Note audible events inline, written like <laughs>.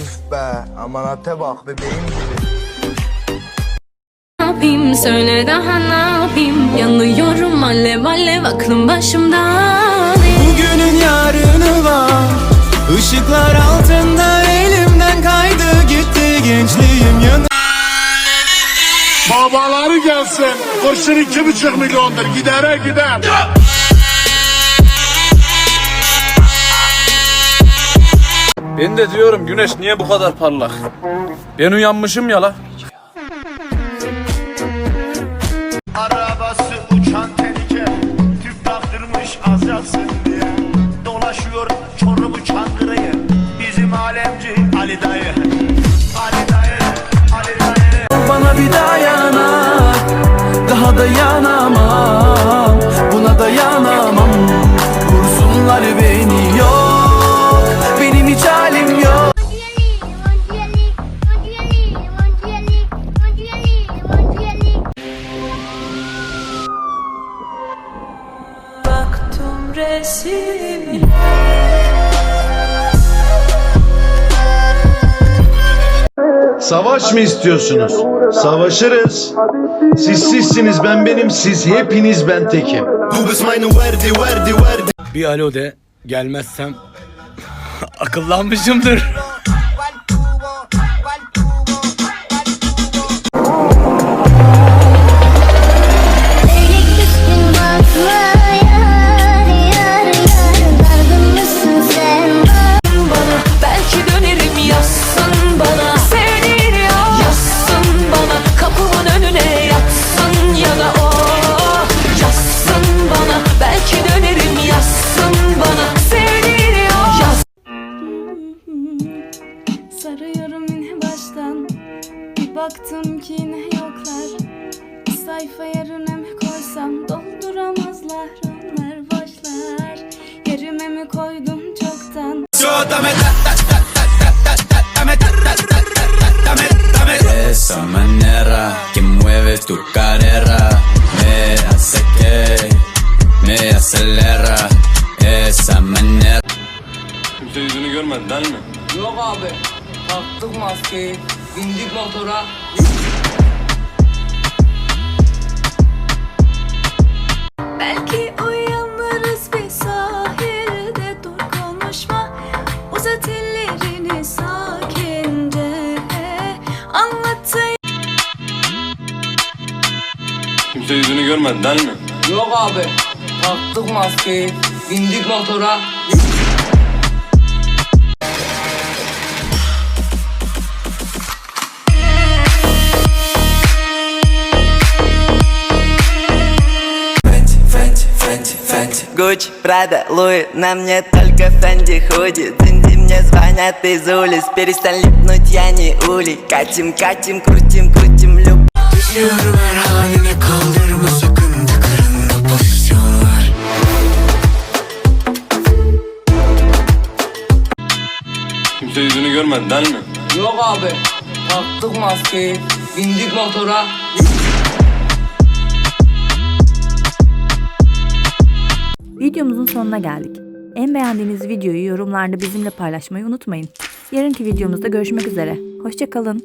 Üf be amanate bak bebeğim gibi. Ne yapayım söyle daha ne yapayım Yanıyorum alev alev aklım başımda Bugünün yarını var Işıklar altında elimden kaydı gitti gençliğim yanı Babaları gelsin. Kurşun iki buçuk milyondur. Gidere gider. Ben de diyorum güneş niye bu kadar parlak? Ben uyanmışım ya la. Arabası uçan tenike Tüp taktırmış az yaksın diye. Dolaşıyor Çorum'u Çankırı'yı Bizim alemci Ali dayı. Ali dayı Ali dayı. Bana bir dayanak Daha dayanamam. Buna dayanamam. Vursunlar Savaş mı istiyorsunuz? Savaşırız. Siz sizsiniz ben benim siz hepiniz ben tekim. Bir alo de gelmezsem <laughs> akıllanmışımdır. Baktım ki yine yoklar Bir sayfa yerine mi koysam Dolduramazlar onlar boşlar Yerime mi koydum çoktan Esa manera que mueves tu carrera Me hace que Me acelera Esa manera Kimse yüzünü görmedi değil mi? Yok abi. Taktık maskeyi. Bindik motora. Belki uyanırız bir sahilde Dur konuşma Uzat ellerini sakince Anlatayım Kimse yüzünü görmedi değil mi? Yok abi. Taktık maskeyi. Bindik motora. Гуч, Прада, Луи, на мне только Фэнди худи Динди мне звонят из улиц Перестань липнуть, я не улей Катим, катим, крутим, крутим, люб Düşüyorum her haline kaldırma sakın Tıkırında pozisyonlar Kimse yüzünü görmedi değil mi? Yok abi. Taktık maskeyi. Bindik motora. Videomuzun sonuna geldik. En beğendiğiniz videoyu yorumlarda bizimle paylaşmayı unutmayın. Yarınki videomuzda görüşmek üzere. Hoşçakalın.